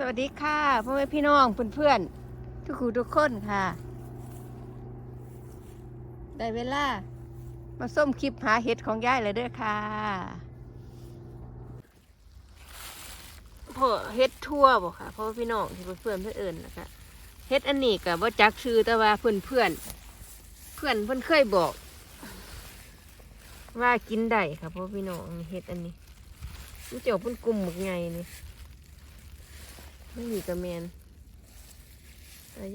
สวัสดีค่ะพ่อแม่พี่น้องเพื่อนๆทุกคู่ทุกคนค่ะ ได้เวลา มาส้มคลิปหาเห็ดของยายเลยเด้อค่ะพ่อเห็ดทั่วบ่ค่ะพ่อพี่น้องที่เพื่อนเพื่อนเอิญนะคะเห็ดอันนี้กับว่าจักชื่อแต่ว่าเพื่อนเพื่อนเพื่อนเพื่อนเคยบอก ว่ากินได้ค่ะพ่อพี่น้องเห็ดอันนี้มันจะออกเป็นกลุ่มหมกไงนี่ ไม่มีกระแมน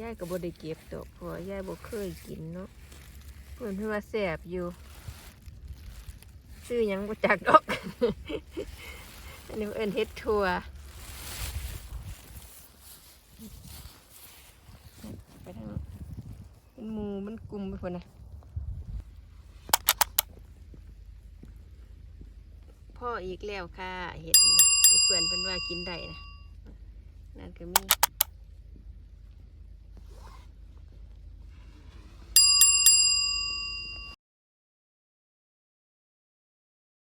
ยายกับบได้เก็บดอกเพราะว่าย่ายบ่เคยกินเนาะเพื่อนเพื่อนวาแสบอยู่ ซื้อยังบ่จักดอก อันนี้เอิ้นเฮ็ดทัวไปทางนั้นมันหมูมันกลุ่มไปคนนะพ่ออีกแล้วค่ะเห็ดนี่ที่เพื่อนเพิ่นว่ากินได้นะ นั่นก็มี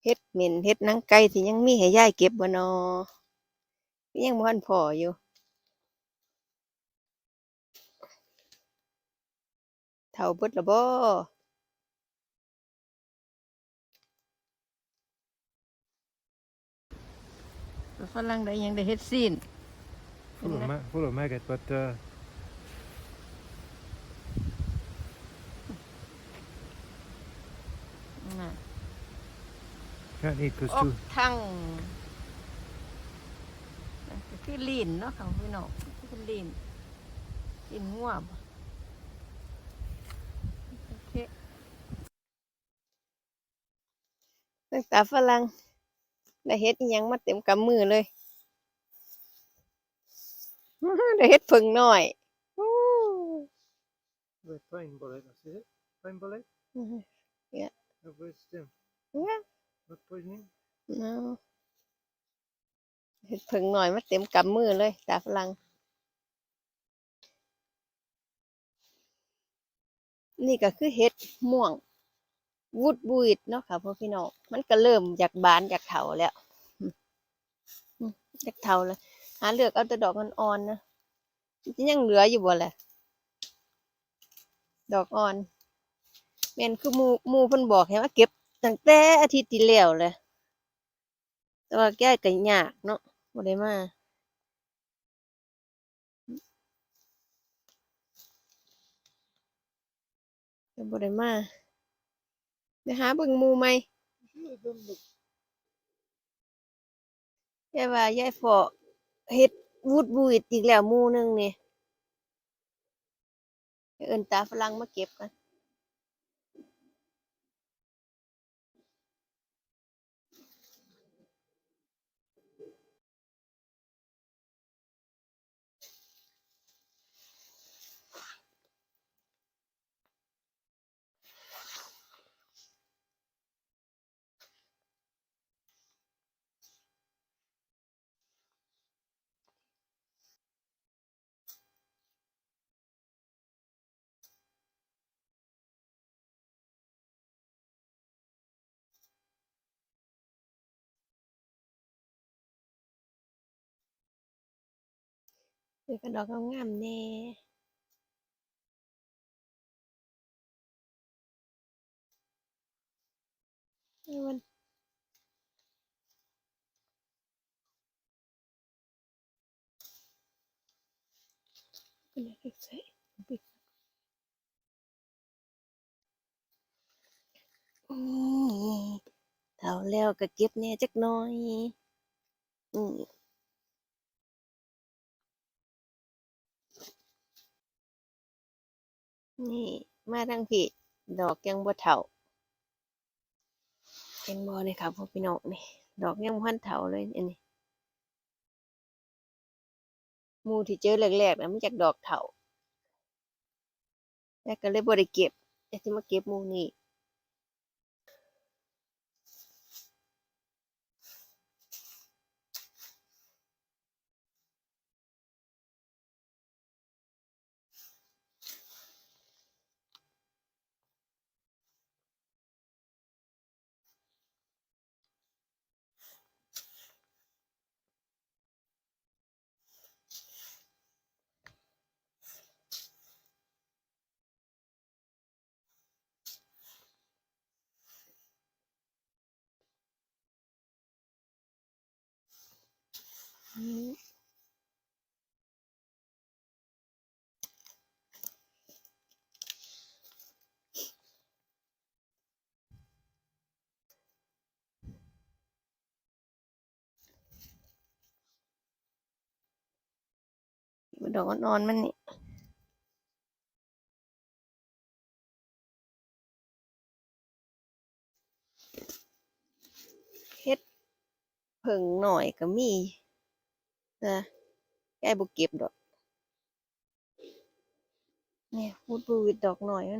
เฮ็ดเหม็นเฮ็ดนังไก่ที่ยังมีให้ยายเก็บบ่นอยังบ่ทันพออยู่เท่าเบิดละบ่ฝรั่งได้ยังได้เฮ็ดซีน Full of, ma- full of maggot, but uh, น่ะ can't eat because ออก too. ทั้งนั่นก็คือลีนเนาะของพี่น้องคือลีนลีนง่วบโอเคตั้งแต่ฝรั่งได้เฮ็ดอิหยังมาเต็มกำมือเลย ได้เฮ็ดเพิ่งน้อยอู้ Wait, pine bullet, that's it? Pine bullet? Yeah. No, where's stem? Yeah. Not poisoning? เนาะเฮ็ดเพิ่งน้อยมาเต็มกำมือเลย ตาฝรั่งนี่ก็คือเฮ็ดม่วงวุดบุยดเนาะค่ะพ่อพี่น้องมันก็เริ่มอยากบานอยากเถาแล้วอืมอืมอยากเถาแล้ว หาเลือกเอาแต่ดอกอ่อนๆนะมันยังเหลืออยู่บ่แหละ ดอกอ่อนแม่นคือหมูหมูเพิ่นบอกให้ว่าเก็บตั้งแต่อาทิตย์ที่แล้วเลยแต่ว่าแก้ก็ยากเนาะบ่ได้มาก็บ่ได้มาไปหาเบิ่งหมู่ใหม่ Sure, don't look. ยายว่ายายฟอ เฮ็ดวูดบูดอีกแล้วหมู่หนึงนี่เอิ้นตาฝรั่งมาเก็บกัน นี่ก็ดอกงามๆแน่เออมันเป็นอะไรใส่ปิดอืมเท่าแล้วก็เก็บแหน่จักหน่อย อืม นี่มาทั้งพี่ ดอกยังบ่เถ่าเห็นบ่นี่ครับพ่อพี่น้องนี่ ดอกยังบ่ทันเถ่าเลยอันนี้หมูที่เจอแรกๆนะมันจากดอกเถ่าแล้วก็เลยบ่ได้เก็บแต่ที่มาเก็บหมูนี้ ดอกอ่อนมันนี่เฮ็ดเพิ่งหน่อยก็มี นะแกบ่เก็บดอกเนี่ยพูดบูดดอกหน่อยมั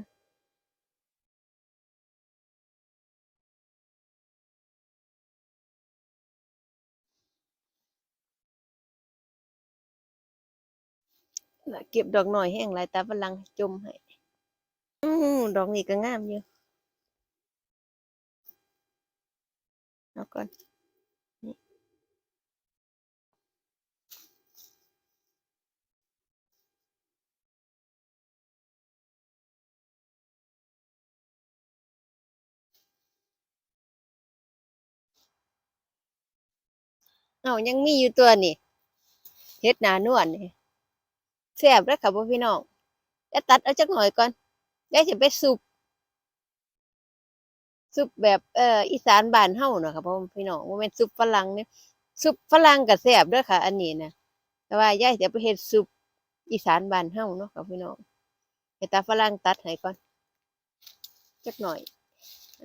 นละเก็บดอกหน่อยแห้งหลายตาฝรั่งจมให้อือดอกนี้ก็งามอยู่เอาก่อน เอายังมีอยู่ตัวนี่เฮ็ดหนานวลนี่แซ่บแล้วค่ะพ่อพี่น้องจะตัดเอาจักหน่อยก่อนยายสิไปซุปซุปแบบเอ่ออีสานบ้านเฮาเนาะค่ะพ่อพี่น้องบ่แม่นซุปฝรั่งเนี่ยซุปฝรั่งก็แซ่บเด้อค่ะ อันนี้นะแต่ว่ายายจะไปเฮ็ดซุปอีสานบ้านเฮาเนาะค่ะพี่น้องให้ตาฝรั่งตัดให้ก่อนจักหน่อย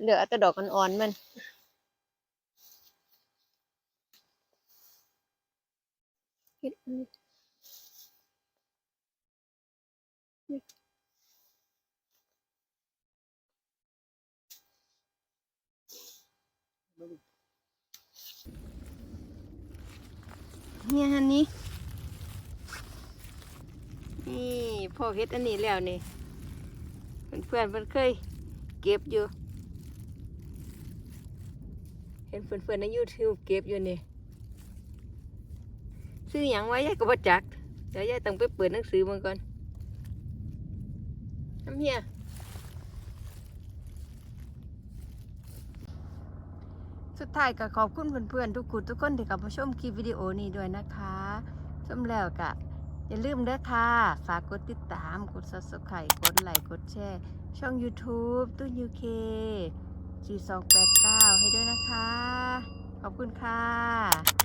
เหลือเอาแต่ดอกอ่อนๆมัน เฮ็ดอันนี้เนี่ยอันนี้ นี่พ่อเฮ็ดอันนี้แล้วนี่เพื่อนเพิ่อนเคยเก็บอยู่ เห็นเพื่อนๆใน YouTube เก็บอยู่นี่ ซื้อหยังไว้ยายก็บ่จักเดี๋ยวยายต้องไปเปิดหนังสือมันก่อนน้ำเฮียสุดท้ายก็ขอบคุณเพื่อนๆทุกคนทุกคนที่เข้ามาชมคลิปวิดีโอนี้ด้วยนะคะชมแล้วก็อย่าลืมเด้อค่ะ ฝากกดติดตาม กด subscribe กดไลค์ กดแชร์ ช่อง YouTube ตุ้น UK 4289 ให้ด้วยนะคะ ขอบคุณค่ะ